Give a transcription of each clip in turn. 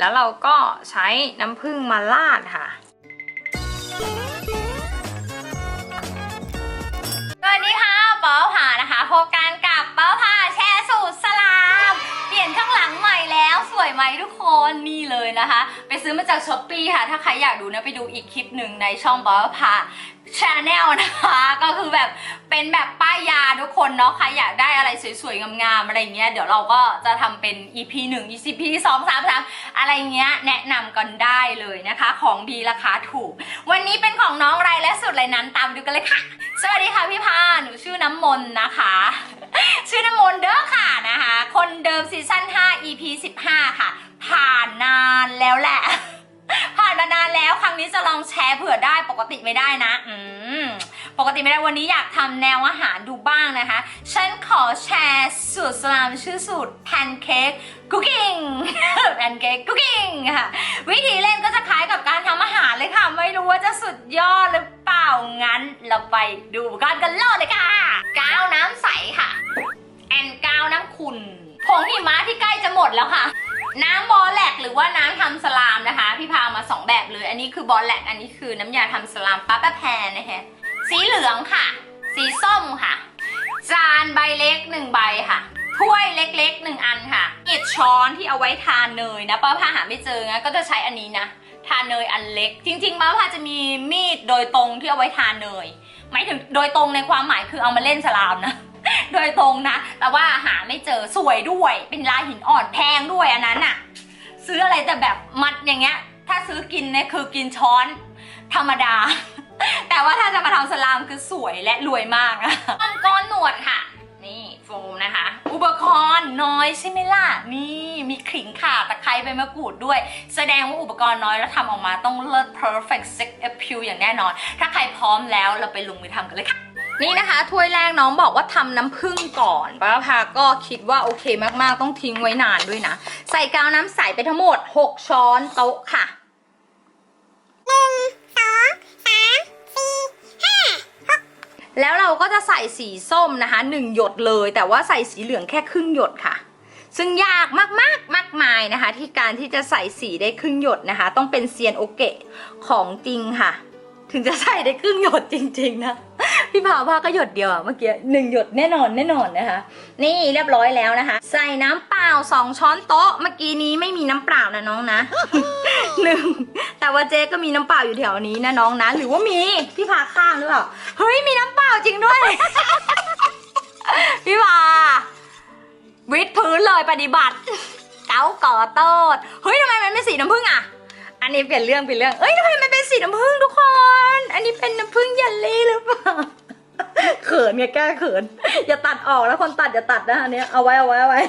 แล้วเราก็ใช้น้ำผึ้งมาราดค่ะสวัสดีค่ะเป้าผ่านะคะพบกันกับเป้าผ่าแชร์สูตรสลาม เปลี่ยนข้างหลังใหม่แล้วสวยไหมทุกคนนี่เลยนะคะ ไปซื้อมาจากช้อปปีค่ะ ถ้าใครอยากดูนะไปดูอีกคลิปหนึ่งในช่องเป้าผ่าชาแนลนะคะก็คือแบบเป็นแบบป้ายยาทุกคนเนาะใครอยากได้อะไรสวยๆ งามๆ อะไรเงี้ยเดี๋ยวเราก็จะทำเป็น EP 1 EP 2 3 3 อะไรเงี้ยแนะนำกันได้เลยนะคะ ของดีราคาถูก วันนี้เป็นของน้องไรและสุดไรนั้นตามดูกันเลยค่ะ สวัสดีค่ะพี่พาหนูชื่อน้ำมนต์นะคะ ชื่อน้ำมนต์เด้อค่ะนะคะ คนเดิมซีซั่น5 EP 15 ค่ะ ผ่านนานแล้วแหละ ผ่านมานานแล้วครั้งนี้จะลองแชร์เผื่อได้ปกติไม่ได้นะ อืม ปกติไม่ได้วันนี้อยากทำแนวอาหารดูบ้างนะคะ ฉันขอแชร์สูตรสลามชื่อสูตรแพนเค้กคุกกิ้งแพนเค้กคุกกิ้งค่ะ วิธีเล่นก็จะคล้ายกับการทำอาหารเลยค่ะ ไม่รู้ว่าจะสุดยอดหรือเปล่า งั้นเราไปดูกันกันเลยค่ะ กาวน้ำใสค่ะ แอนกาวน้ำขุ่นผงหิมะที่ใกล้จะหมดแล้วค่ะ น้ำบอลแลกหรือว่าน้ำทำสลามนะคะ พี่พามาสองแบบเลย อันนี้คือบอลแลกอันนี้คือน้ำยาทำสลามป้าป้าแพนนะคะสีเหลืองค่ะ สีส้มค่ะ จานใบเล็กหนึ่งใบค่ะ ถ้วยเล็กๆหนึ่งอันค่ะอิดช้อนที่เอาไว้ทานเนยนะป้าพาหาไม่เจอนะก็จะใช้อันนี้นะทานเนยอันเล็ก จริงๆป้าพาจะมีมีดโดยตรงที่เอาไว้ทานเนยหมายถึงโดยตรงในความหมายคือเอามาเล่นสลามนะ โดยตรงนะ แต่ว่าหาไม่เจอสวยด้วย เป็นลายหินอ่อนแพงด้วยอันนั้นอะซื้ออะไรแต่แบบมัดอย่างเงี้ย ถ้าซื้อกินเนี่ยคือกินช้อนธรรมดา แต่ว่าถ้าจะมาทำสลามคือสวยและรวยมากอะก้อนก้อนหนวดค่ะ นี่โฟมนะคะ อุปกรณ์น้อยใช่ไหมล่ะ นี่มีขิงข่าตะไคร้ใบมะกรูดด้วย แสดงว่าอุปกรณ์น้อยแล้วทำออกมาต้องเลิศ perfect sex appeal อย่างแน่นอน ถ้าใครพร้อมแล้วเราไปลงมือทำกันเลยค่ะ นี่นะคะถ้วยแรกน้องบอกว่าทำน้ำผึ้งก่อนป้าพาก็คิดว่าโอเคมากๆต้องทิ้งไว้นานด้วยนะ ใส่กาวน้ำใสไปทั้งหมด 6 ช้อนโต๊ะค่ะแล้วเราก็จะใส่สีส้มนะคะหนึ่งหยดเลย แต่ว่าใส่สีเหลืองแค่ครึ่งหยดค่ะ ซึ่งยากมากๆมากมายนะคะ ที่การที่จะใส่สีได้ครึ่งหยดนะคะ ต้องเป็นเซียนโอเกะของจริงค่ะ ถึงจะใส่ได้ครึ่งหยดจริง ๆ นะ พี่พาว่าก็หยดเดียวอะเมื่อกี้หนึ่งหยดแน่นอนแน่นอนนะคะ นี่เรียบร้อยแล้วนะคะ ใส่น้ำเปล่าสองช้อนโต๊ะ เมื่อกี้นี้ไม่มีน้ำเปล่านะน้องนะหนึ่งแต่ว่าเจ๊ก็มีน้ำเปล่าอยู่แถวนี้นะน้องนะ หรือว่ามีพี่พาข้างหรือเปล่าเฮ้ยมีน้ำเปล่าจริงด้วย พี่พาวิดพื้นเลยปฏิบัติเก้าก่อโตดเฮ้ยทำไมมันไม่สีน้ำผึ้งอะ อันนี้เปลี่ยนเรื่องเปลี่ยนเรื่อง เอ้ยทำไมมันเป็นสีน้ำผึ้งทุกคน อันนี้เป็นน้ำผึ้งเยลลี่หรือเปล่า เขินไงแก้เขิน อย่าตัดออกแล้วคนตัดอย่าตัดนะอันเนี้ยเอาไว้เอาไว้เอาไว้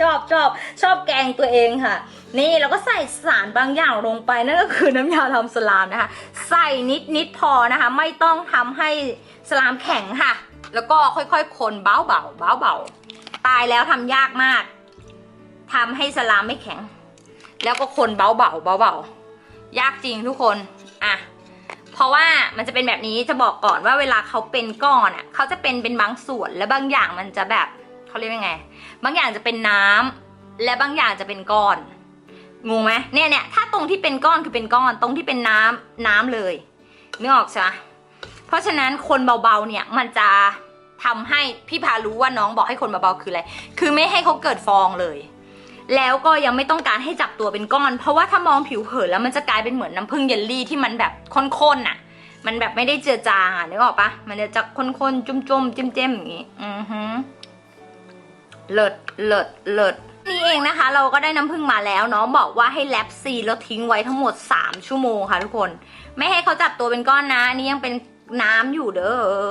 ชอบชอบชอบแกงตัวเองค่ะ นี่เราก็ใส่สารบางอย่างลงไปนั่นก็คือน้ำยาทำสลามนะคะ ใส่นิดนิดพอนะคะ ไม่ต้องทำให้สลามแข็งค่ะ แล้วก็ค่อยๆ คนเบาเบาเบาเบาตายแล้วทำยากมากทำให้สลามไม่แข็ง แล้วก็คนเบาเบาเบาเบายากจริงทุกคนอะเพราะว่ามันจะเป็นแบบนี้จะบอกก่อนว่าเวลาเขาเป็นก้อนอะเขาจะเป็นเป็นบางส่วนและบางอย่างมันจะแบบเขาเรียกว่าไง บางอย่างจะเป็นน้ำและบางอย่างจะเป็นก้อนงงไหมเนี่ยเนี่ยถ้าตรงที่เป็นก้อนคือเป็นก้อน ตรงที่เป็นน้ำน้ำเลยนึกออกใช่ไหมเพราะฉะนั้นคนเบาๆเนี่ยมันจะทำให้พี่พารู้ว่าน้องบอกให้คนเบาๆคืออะไร คือไม่ให้เขาเกิดฟองเลย แล้วก็ยังไม่ต้องการให้จับตัวเป็นก้อน เพราะว่าถ้ามองผิวเผินแล้วมันจะกลายเป็นเหมือนน้ำผึ้งเยลลี่ที่มันแบบข้นๆน่ะ มันแบบไม่ได้เจือจางอะนึกออกปะมันจะจะข้นๆ จุ่มๆจิ้มๆอย่างงี้ อือฮึเลิศเลิศเลิศนี่เองนะคะ เราก็ได้น้ำผึ้งมาแล้วเน้องบอกว่าให้แลปซีแล้วทิ้งไว้ทั้งหมด 3 ชั่วโมงค่ะทุกคน ไม่ให้เขาจับตัวเป็นก้อนนะนนี้ยังเป็นน้ำอยู่เด้อ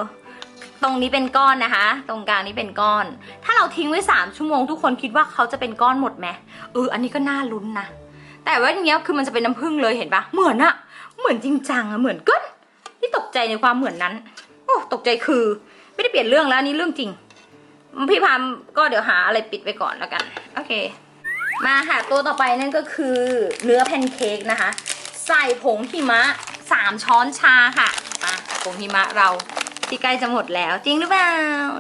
ตรงนี้เป็นก้อนนะคะ ตรงกลางนี้เป็นก้อน ถ้าเราทิ้งไว้ 3 ชั่วโมงทุกคนคิดว่าเขาจะเป็นก้อนหมดไหมเอออันนี้ก็น่าลุ้นนะแต่ว่าอย่างเงี้ยคือมันจะเป็นน้ำผึ้งเลยเห็นปะเหมือนอะเหมือนจริงจังอะเหมือนก้นที่ตกใจในความเหมือนนั้น โอ้ตกใจคือ ไม่ได้เปลี่ยนเรื่องแล้วนนี้เรื่องจริง พี่พามก็เดี๋ยวหาอะไรปิดไปก่อนแล้วกันโอเค มาค่ะตัวต่อไปนั่นก็คือเนื้อแพนเค้กนะคะ ใส่ผงหิมะสามช้อนชาค่ะมาผงหิมะเรา ที่ใกล้จะหมดแล้ว จริงหรือเปล่า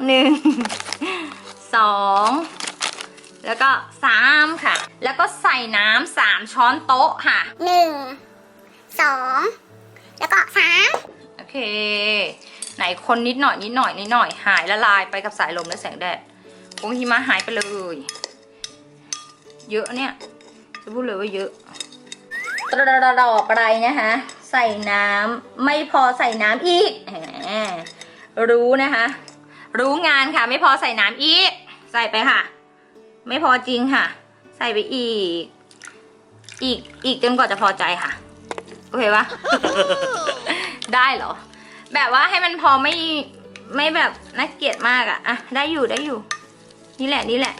หนึ่งสองแล้วก็สามค่ะ แล้วก็ใส่น้ำสามช้อนโต๊ะค่ะหนึ่งสองแล้วก็สามโอเค ไหนคนนิดหน่อยนิดหน่อยนิดหน่อยหายละลายไปกับสายลมและแสงแดดผงหิมะหายไปเลย เยอะเนี่ย จะพูดเลยว่าเยอะตรดดอกอะไรนะคะ ใส่น้ำไม่พอใส่น้ำอีกแหม รู้นะคะ รู้งานค่ะ ไม่พอใส่น้ำอีก ใส่ไปค่ะ ไม่พอจริงค่ะ ใส่ไปอีก อีกอีกจนกว่าจะพอใจค่ะโอเคปะได้เหรอ แบบว่าให้มันพอไม่ไม่แบบน่าเกลียดมากอะอะได้อยู่ได้อยู่ นี่แหละนี่แหละ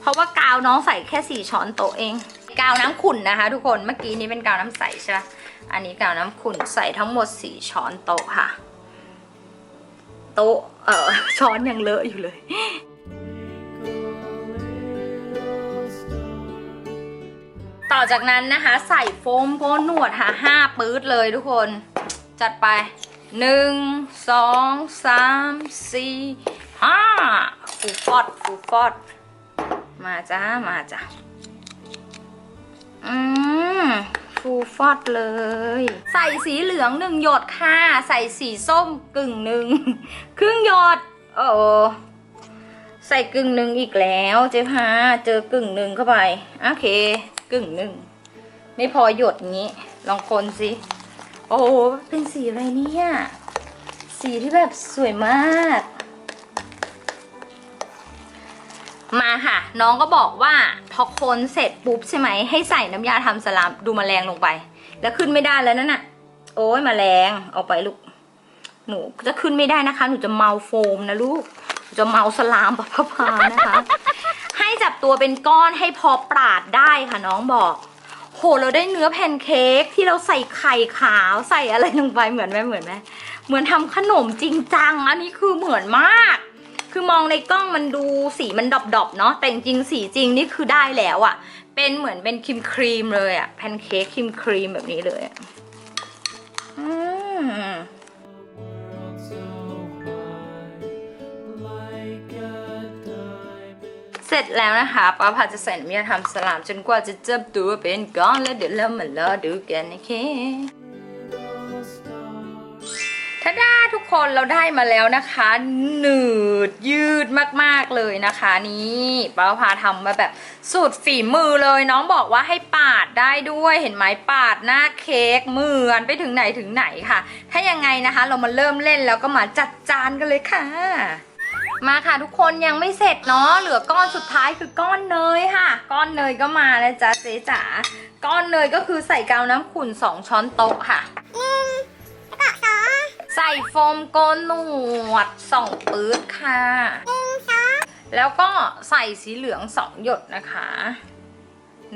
เพราะว่ากาวน้องใส่แค่สี่ช้อนโต๊ะเอง กาวน้ำขุ่นนะคะ ทุกคนเมื่อกี้นี้เป็นกาวน้ำใสใช่ปะอันนี้กาวน้ำขุ่นใส่ทั้งหมดสี่ช้อนโต๊ะค่ะ โต๊ะเออช้อนยังเลอะอยู่เลย ต่อจากนั้นนะคะ ใส่โฟมโกนหนวดค่ะห้าปื๊ดเลยทุกคน จัดไปหนึ่งสองสามสี่ห้าฟูฟอดฟูฟอดมาจ้า มาจ้าอืม ฟูฟอดเลย ใส่สีเหลืองหนึ่งหยดค่ะ ใส่สีส้มกึ่งหนึ่งครึ่งหยดโอ้ใส่กึ่งหนึ่งอีกแล้วเจ๊พาเจอกึ่งหนึ่งเข้าไปโอเค กึ่งหนึ่งไม่พอหยดงี้ ลองคนสิโอ้เป็นสีอะไรเนี่ย สีที่แบบสวยมาก มาค่ะ น้องก็บอกว่าพอคนเสร็จปุ๊บใช่ไหมให้ใส่น้ำยาทำสลามดูแมลงลงไป แล้วขึ้นไม่ได้แล้วนั่นน่ะ โอ้ยแมลงเอาไปลูก หนูจะขึ้นไม่ได้นะคะ หนูจะเมาโฟมนะลูกจะเมาสลามปะพะพานะคะ ให้จับตัวเป็นก้อนให้พอปราดได้ค่ะน้องบอก โหเราได้เนื้อแพนเค้กที่เราใส่ไข่ขาวใส่อะไรลงไปเหมือนไหมเหมือนไหมเหมือนทำขนมจริงจัง อันนี้คือเหมือนมาก คือมองในกล้องมันดูสีมันดอบๆเนาะแต่จริงๆสีจริงนี่คือได้แล้วอะเป็นเหมือนเป็นครีมครีมเลยอะแพนเค้กครีมครีมแบบนี้เลยอะอืมเสร็จแล้วนะคะป้าพาจะใส่น้ำยาทำสลามจนกว่าจะเจับตัวเป็นก้อนแล้วเดี๋ยวเรามารอดูกันนะคะ คนเราได้มาแล้วนะคะหนืดยืดมากๆเลยนะคะนี่ป้าพาทำมาแบบสูตรฝีมือเลย น้องบอกว่าให้ปาดได้ด้วยเห็นไหมปาดหน้าเค้กเหมือนไปถึงไหนถึงไหนค่ะ ถ้ายังไงนะคะ เรามาเริ่มเล่นแล้วก็มาจัดจานกันเลยค่ะมาค่ะทุกคนยังไม่เสร็จเนาะเหลือก้อนสุดท้ายคือก้อนเนยค่ะ ก้อนเนยก็มาแล้วจ้าเจ๊จ๋าก้อนเนยก็คือใส่กาวน้ำขุ่นสองช้อนโต๊ะค่ะ ใส่โฟมโกนหนวดสองปื๊ดค่ะหนึ่งสองแล้วก็ใส่สีเหลืองสองหยดนะคะ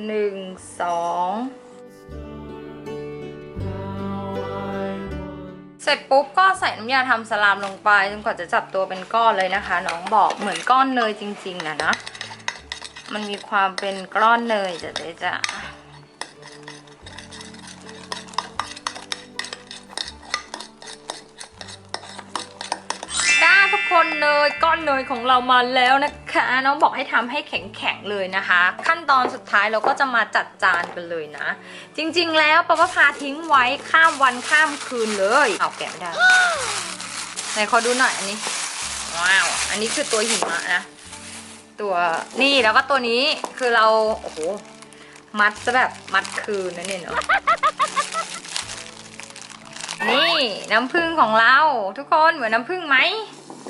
หนึ่งสอง Now I want เสร็จปุ๊บก็ใส่น้ำยาทำสลามลงไปจนกว่าจะจับตัวเป็นก้อนเลยนะคะ น้องบอกเหมือนก้อนเนยจริงๆอะนะ มันมีความเป็นก้อนเนยจะเจ๊จะได้ทุกคน เนยก้อนเนยของเรามาแล้วนะคะน้องบอกให้ทำให้แข็งๆเลยนะคะ ขั้นตอนสุดท้ายเราก็จะมาจัดจานกันเลยนะ จริงๆ แล้วปะปะพาทิ้งไว้ข้ามวันข้ามคืนเลยเอาแกะไม่ได้ไหนขอดูหน่อยอันนี้ว้าวอันนี้คือตัวหิมะนะตัวนี่แล้วก็ตัวนี้คือเราโอ้โหมัดจะแบบมัดคืนนั่นเองเนาะนี่น้ำผึ้งของเรา ทุกคนเหมือนน้ำผึ้งไหม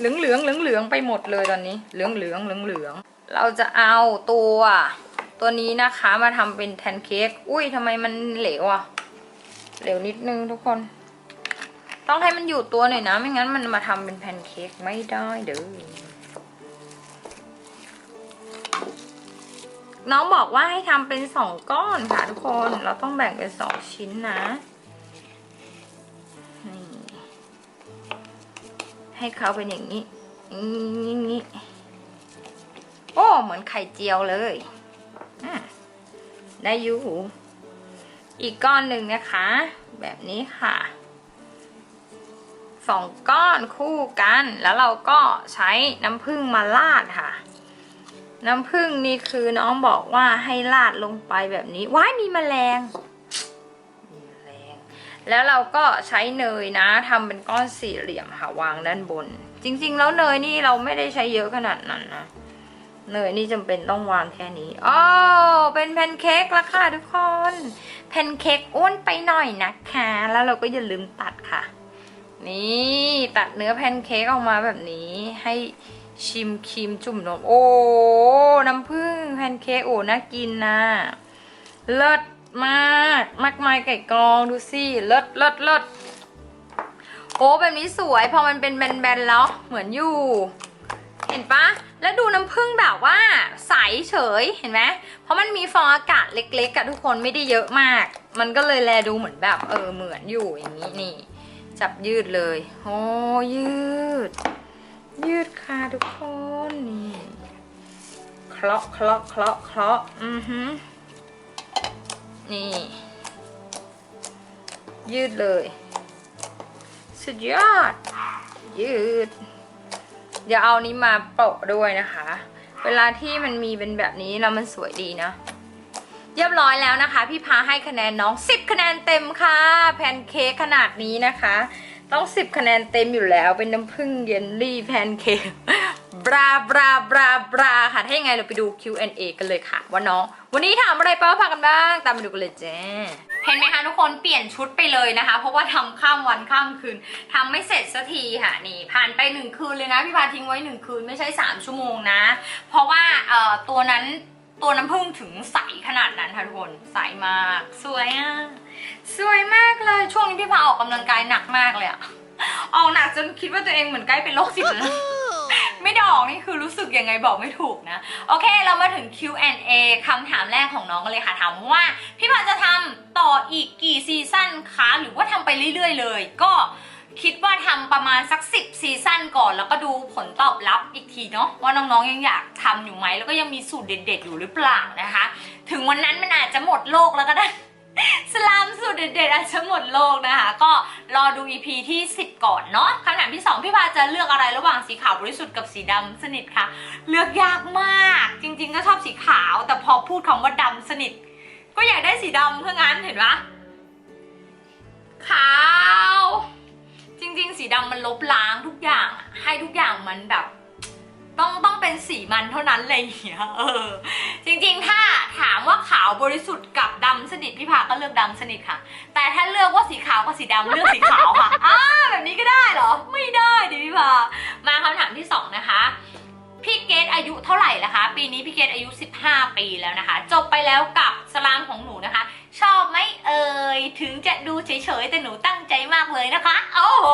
เหลืองเหลืองเหลืองเหลืองไปหมดเลยตอนนี้ เหลืองเหลืองเหลืองเหลืองเราจะเอาตัว ตัวนี้นะคะมาทำเป็นแพนเค้กอุ้ยทำไมมันเหลวอะเหลวนิดนึงทุกคน ต้องให้มันอยู่ตัวหน่อยนะ ไม่งั้นมันมาทำเป็นแพนเค้กไม่ได้เด้อน้องบอกว่าให้ทำเป็นสองก้อนค่ะทุกคน เราต้องแบ่งเป็นสองชิ้นนะ ให้เขาเป็นอย่างนี้นี้นี้โอ้เหมือนไข่เจียวเลยได้ยูอีกก้อนหนึ่งนะคะ แบบนี้ค่ะสองก้อนคู่กัน แล้วเราก็ใช้น้ำผึ้งมาราดค่ะ น้ำผึ้งนี่คือน้องบอกว่าให้ลาดลงไปแบบนี้ว้ายมีมลงมีแมลง แล้วเราก็ใช้เนยนะทำเป็นก้อนสี่เหลี่ยมค่ะวางด้านบน จริง ๆ แล้วเนยนี่เราไม่ได้ใช้เยอะขนาดนั้นนะเนยนี่จำเป็นต้องวางแค่นี้อ๋อเป็นแพนเค้กละค่ะทุกคนแพนเค้กอ้วนไปหน่อยนะคะ แล้วเราก็อย่าลืมตัดค่ะ นี่ตัดเนื้อแพนเค้กออกมาแบบนี้ให้ชิมครีมจุ่มนม โอ้ น้ำผึ้งแพนเค้กโอ้น่ากินนะ เลิศ มาก มากมายไก่กองดูสิเลิศเลิศเลิศโอ้แบบนี้สวยพอมันเป็นแบนๆแล้วเหมือนอยู่ เห็นปะแล้วดูน้ำผึ้งแบบว่าใสเฉยเห็นไหมเพราะมันมีฟองอากาศเล็กๆกับทุกคนไม่ได้เยอะมาก มันก็เลยแลดูเหมือนแบบเออเหมือนอยู่อย่างนี้นี่ จับยืดเลยโอ้ยืด ยืดค่ะทุกคนนี่เคาะเคาะเคาะเคาะอือหือ นี่ ยืดเลย สุดยอด ยืด เดี๋ยวเอานี้มาโปะด้วยนะคะ เวลาที่มันมีเป็นแบบนี้แล้วมันสวยดีนะเรียบร้อยแล้วนะคะ พี่พาให้คะแนนน้อง 10 คะแนนเต็มค่ะ แพนเค้กขนาดนี้นะคะ ต้อง 10 คะแนนเต็มอยู่แล้ว เป็นน้ำผึ้งเยลลี่แพนเค้ก บราบราบราบราค่ะถ้ายังไงเราไปดู Q&A กันเลยค่ะ ว่าน้อง วันนี้ถามอะไรป้าพากันบ้าง ตามไปดูกันเลยจ้าเห็นไหมคะทุกคนเปลี่ยนชุดไปเลยนะคะ เพราะว่าทำข้ามวันข้ามคืนทำไม่เสร็จสักทีค่ะนี่ ผ่านไปหนึ่งคืนเลยนะพี่พาทิ้งไว้หนึ่งคืนไม่ใช่ 3 ชั่วโมงนะ เพราะว่าเอ่อตัวนั้นตัวน้ำผึ้งถึงใสขนาดนั้นค่ะทุกคนใสมาก สวยอะสวยมากเลยช่วงนี้พี่พาออกกำลังกายหนักมากเลยอะออกหนักจนคิดว่าตัวเองเหมือนใกล้เป็นโรคจิตแล้ว ไม่ดอกนี่คือรู้สึกยังไงบอกไม่ถูกนะ โอเค เรามาถึง Q&A คำถามแรกของน้องกันเลยค่ะ ถามว่า พี่พาจะทำต่ออีกกี่ซีซั่นคะ หรือว่าทำไปเรื่อยๆเลย ก็คิดว่าทำประมาณสัก 10 ซีซั่นก่อน แล้วก็ดูผลตอบรับอีกทีเนาะว่าน้องๆยังอยากทำอยู่ไหม แล้วก็ยังมีสูตรเด็ดๆอยู่หรือเปล่านะคะ ถึงวันนั้นมันอาจจะหมดโลกแล้วก็ได้ สลามสูตรเด็ดๆอาจจะหมดโลกนะคะ ก็รอดู EP ที่ 10 ก่อนเนาะคำถามที่ 2 พี่พาจะเลือกอะไรระหว่างสีขาวบริสุทธิ์กับสีดำสนิทคะเลือกยากมาก จริง ๆ ก็ชอบสีขาว แต่พอพูดคำว่าดำสนิท ก็อยากได้สีดำเพื่องั้นเห็นปะขาว จริง ๆ สีดำมันลบล้างทุกอย่าง ให้ทุกอย่างมันแบบ ต้องต้องเป็นสีมันเท่านั้นเลยอย่างเงี้ยเออ จริงๆ ถ้าถามว่าขาวบริสุทธิ์กับดำสนิทพี่พาก็เลือกดำสนิทค่ะ แต่ถ้าเลือกว่าสีขาวกับสีดำเลือกสีขาวค่ะอ้าแบบนี้ก็ได้เหรอ ไม่ได้ดิพี่พามาคำถามที่สองนะคะ พี่เกดอายุเท่าไหร่ละคะ ปีนี้พี่เกดอายุ 15 ปีแล้วนะคะ จบไปแล้วกับสลามของหนูนะคะ ชอบไหมเอ่ย ถึงจะดูเฉยๆ แต่หนูตั้งใจมากเลยนะคะ โอ้โห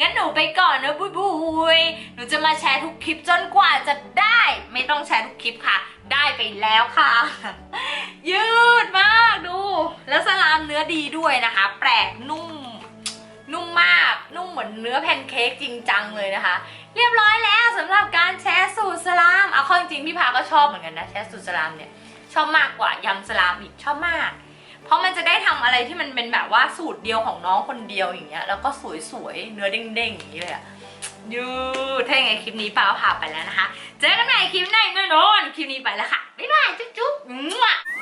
งั้นหนูไปก่อนนะบุยบุยหนูจะมาแชร์ทุกคลิปจนกว่าจะได้ ไม่ต้องแชร์ทุกคลิปค่ะ ได้ไปแล้วค่ะ ยืดมากดู แล้วสลามเนื้อดีด้วยนะคะ แปลกนุ่ม นุ่มมาก นุ่มเหมือนเนื้อแพนเค้กจริงจังเลยนะคะ เรียบร้อยแล้วสำหรับการแชร์สูตรสลาม เอาเข้าจริงๆพี่พาก็ชอบเหมือนกันนะแชร์สูตรสลามเนี่ย ชอบมากกว่ายำสลามอีกชอบมาก เพราะมันจะได้ทำอะไรที่มันเป็นแบบว่าสูตรเดียวของน้องคนเดียวอย่างเงี้ย แล้วก็สวยๆ เนื้อเด้งๆอย่างนี้เลยอะยูถ้าอย่างไงคลิปนี้ป้าพาไปแล้วนะคะ เจอกันใหม่คลิปหน้าแน่นอน คลิปนี้ไปแล้วค่ะ บ๊ายบาย จุ๊บๆ